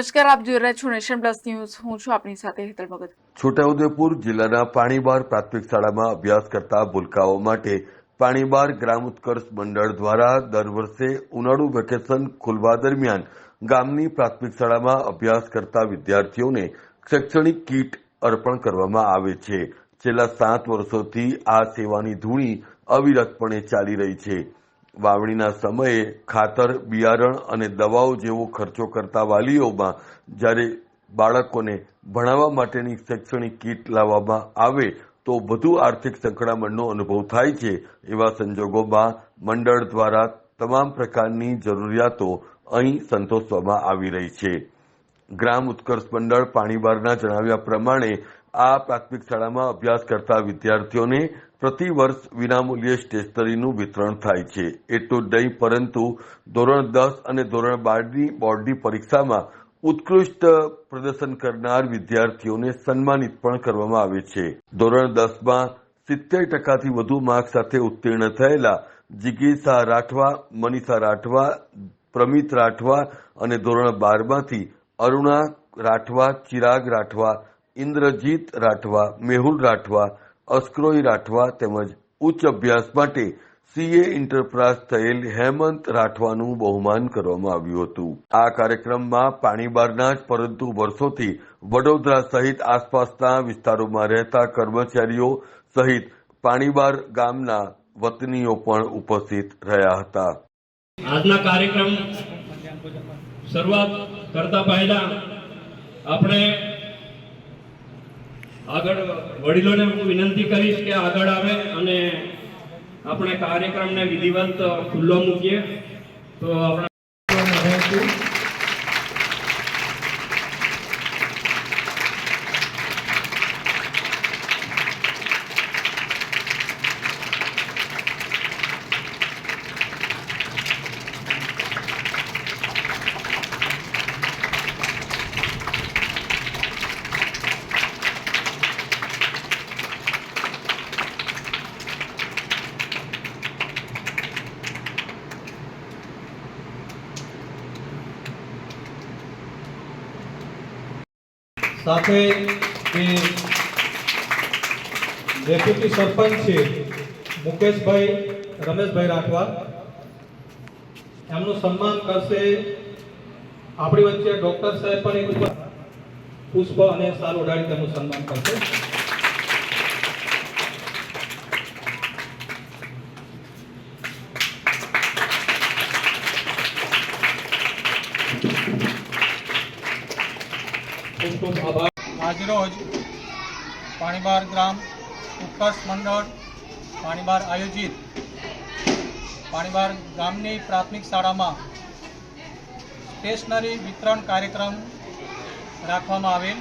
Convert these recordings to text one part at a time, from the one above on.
નમસ્કાર, આપ જોઈ રહ્યા છો નેશન પ્લસ ન્યૂઝ. હું છું આપની સાથે હેતલ ભગત. છોટાઉદેપુર જિલ્લાના પાણીબાર પ્રાથમિક શાળામાં અભ્યાસ કરતા ભૂલકાઓ માટે પાણીબાર ગ્રામ ઉત્કર્ષ મંડળ દ્વારા દર વર્ષે ઉનાળુ વેકેશન ખુલવા દરમિયાન ગામની પ્રાથમિક શાળામાં અભ્યાસ કરતા વિદ્યાર્થીઓને શૈક્ષણિક કીટ અર્પણ કરવામાં આવે છે. છેલ્લા સાત વર્ષોથી આ સેવાની ધૂણી અવિરતપણે ચાલી રહી છે. વાવણીના સમયે ખાતર, બિયારણ અને દવાઓ જેવો ખર્ચો કરતા વાલીઓમાં જ્યારે બાળકોને ભણાવવા માટેની શૈક્ષણિક કીટ લાવવામાં આવે તો વધુ આર્થિક સંકળામણનો અનુભવ થાય છે એવા સંજોગોમાં મંડળ દ્વારા તમામ પ્રકારની જરૂરિયાતો અહીં સંતોષવામાં આવી રહી છે. ગ્રામ ઉત્કર્ષ મંડળ પાણીબારના જણાવ્યા પ્રમાણે આ પ્રાથમિક શાળામાં અભ્યાસ કરતા વિદ્યાર્થીઓને પ્રતિ વર્ષ વિનામૂલ્યે સ્ટેશનરીનું વિતરણ થાય છે. એટલું નહીં, પરંતુ ધોરણ દસ અને ધોરણ બારની બોર્ડની પરીક્ષામાં ઉત્કૃષ્ટ પ્રદર્શન કરનાર વિદ્યાર્થીઓને સન્માનિત પણ કરવામાં આવે છે. ધોરણ દસમાં સિત્તેર ટકાથી વધુ માર્ક સાથે ઉત્તીર્ણ થયેલા જિગીસા રાઠવા, મનીષા રાઠવા, પ્રમિત રાઠવા અને ધોરણ બારમાંથી અરુણા રાઠવા, ચિરાગ રાઠવા ઇન્દ્રજીત રાઠવા, મેહુલ રાઠવા અસ્ક્રોઈ રાઠવા તેમજ ઉચ્ચ અભ્યાસ માટે સીએ ઇન્ટરપ્રાઇઝ થયેલ હેમંત રાઠવાનું બહુમાન કરવામાં આવ્યું હતું. આ કાર્યક્રમમાં પાણીબારના જ, પરંતુ વર્ષોથી વડોદરા સહિત આસપાસના વિસ્તારોમાં રહેતા કર્મચારીઓ સહિત પાણીબાર ગામના વતનીઓ પણ ઉપસ્થિત રહ્યા હતા. આજના કાર્યક્રમ શરૂઆત કરતા પહેલા આપણે આગળ વડીલોને હું વિનંતી કરીશ કે આગળ આવે અને આપણે કાર્યક્રમને વિધિવત ખુલ્લો મૂકીએ. તો આપણે સાથે જે ડેપ્યુટી સરપંચ છે, મુકેશભાઈ, રમેશભાઈ રાઠવા, એમનું સન્માન કરશે. આપણી વચ્ચે ડોક્ટર સાહેબ પણ એક પુષ્પ અને સાલ ઉડાડી તેમનું સન્માન કરશે. ખૂબ ખૂબ આજરોજ પાણીબાર ગ્રામ ઉત્કર્ષ મંડળ પાણીબાર આયોજિત પાણીબાર ગામની પ્રાથમિક શાળામાં સ્ટેશનરી વિતરણ કાર્યક્રમ રાખવામાં આવેલ,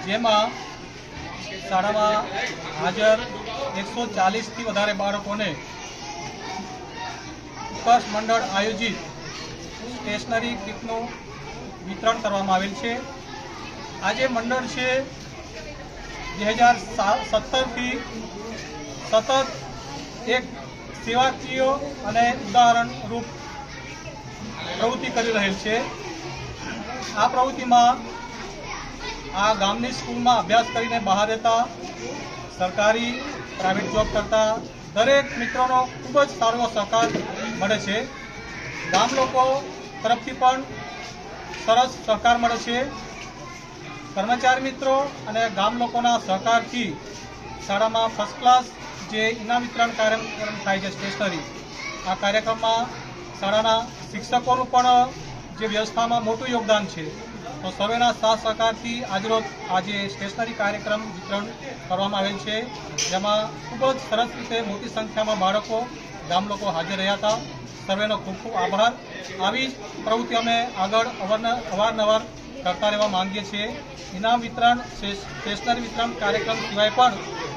જેમાં શાળામાં હાજર એકસો ચાલીસથી વધારે બાળકોને ઉત્કર્ષ મંડળ આયોજિત સ્ટેશનરી કીટનું વિતરણ કરવામાં આવેલ છે. આજે મંડળ છે બે હજાર સત્તરથી સતત એક સેવાકીય અને ઉદાહરણરૂપ પ્રવૃત્તિ કરી રહેલ છે. આ પ્રવૃત્તિમાં આ ગામની સ્કૂલમાં અભ્યાસ કરીને બહાર રહેતા, સરકારી, પ્રાઇવેટ જોબ કરતા દરેક મિત્રોનો ખૂબ જ સારો સહકાર મળે છે. ગામ લોકો તરફથી પણ સરસ સહકાર મળે છે. કર્મચારી મિત્રો અને ગામ લોકોના સહકારથી શાળામાં ફર્સ્ટ ક્લાસ જે ઇનામ વિતરણ કાર્યક્રમ થાય છે સ્ટેશનરી આ કાર્યક્રમમાં શાળાના શિક્ષકોનું પણ જે વ્યવસ્થામાં મોટું યોગદાન છે. તો સર્વેના સાથ સહકારથી આજરોજ આજે સ્ટેશનરી કાર્યક્રમ વિતરણ કરવામાં આવેલ છે. જેમાં ખૂબ જ સરસ રીતે મોટી સંખ્યામાં બાળકો, ગામ લોકો હાજર રહ્યા હતા. સર્વેનો ખૂબ ખૂબ આભાર. આવી જ પ્રવૃત્તિ અમે આગળ અવારન- અવારનવાર કરતા રહેવા માંગીએ છીએ. ઇનામ વિતરણ સ્ટેશનરી વિતરણ કાર્યક્રમ સિવાય પણ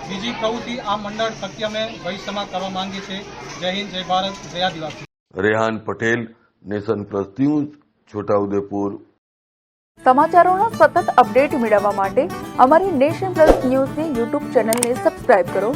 બીજી પ્રવૃત્તિ આ મંડળ થકી અમે ભવિષ્યમાં કરવા માંગીએ છીએ. જય હિન્દ જય ભારત જય આદિવાસી. Rehan Patel nation plus news Chhotaudepur. સમાચારોનો સતત અપડેટ મેળવવા માટે અમારી નેશન પ્લસ ન્યૂઝની યુટ્યુબ ચેનલને સબસ્ક્રાઇબ કરો.